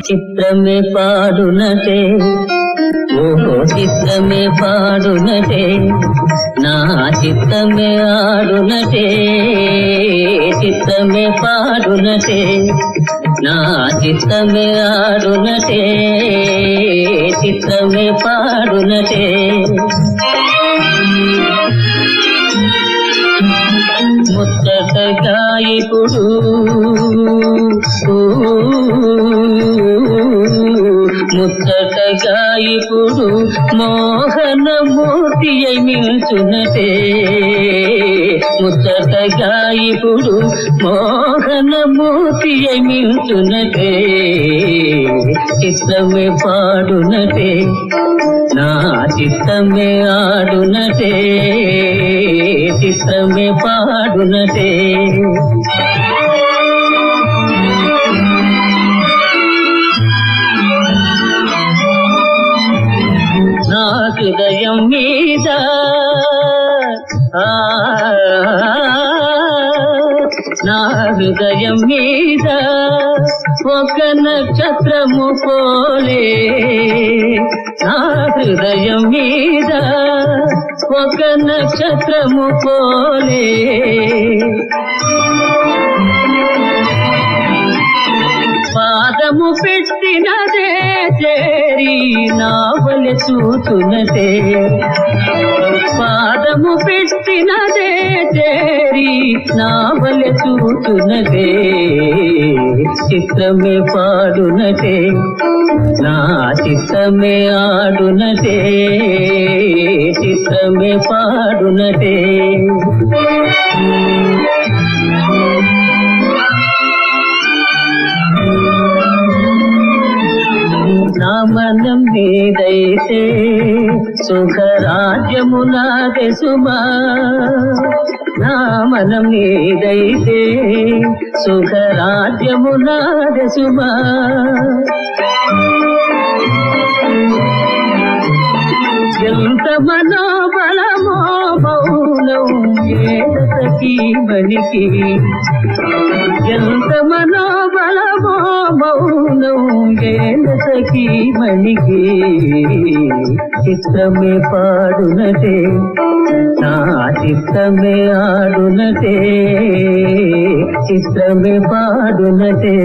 చిత్రమే పాడునటే ఓహో చిత్రమే పాడునటే నా చిత్తమే ఆడునటే చిత్తమే పాడునటే. నా చిత్తమే ఆడునటే చిత్తమే పాడునటే. ముచ్చటగా ఇప్పుడు ముచ్చటగా ఇప్పుడు మోహనమూర్తి అయి నిల్చునటే. ముచ్చటగా ఇప్పుడు మోహనమూర్తి అయి నిల్చునటే చిత్రమే పాడునటే నా చిత్తమే ఆడునటే చిత్తమే పాడునటే. నా హృదయం మీద నా హృదయం మీద ఒక నక్షత్రము పోలే. నా హృదయం మీద ఒక నక్షత్రము పోలే. పాదము పెట్టినదే చేరి నావల చూచునదే పాదము పెట్టినదే చేరి నావల చూచునటే చిత్రమే పాడునటే నా చిత్రమే ఆడునటే చిత్రమే పాడునటే నా మనం మీదైతే సుఖరాజ్యము నాదే సుమా. నా మనం మీదైతే సుఖరాజ్యము నాదే సుమా. ఎంత మనోబలమో ఏదకి మనికి ఎంత మనోబలమో మౌనం ఏదకి మనికి చిత్తమే పాడునదే నా చిత్తమే ఆడునదే. చిత్తమే పాడునదే.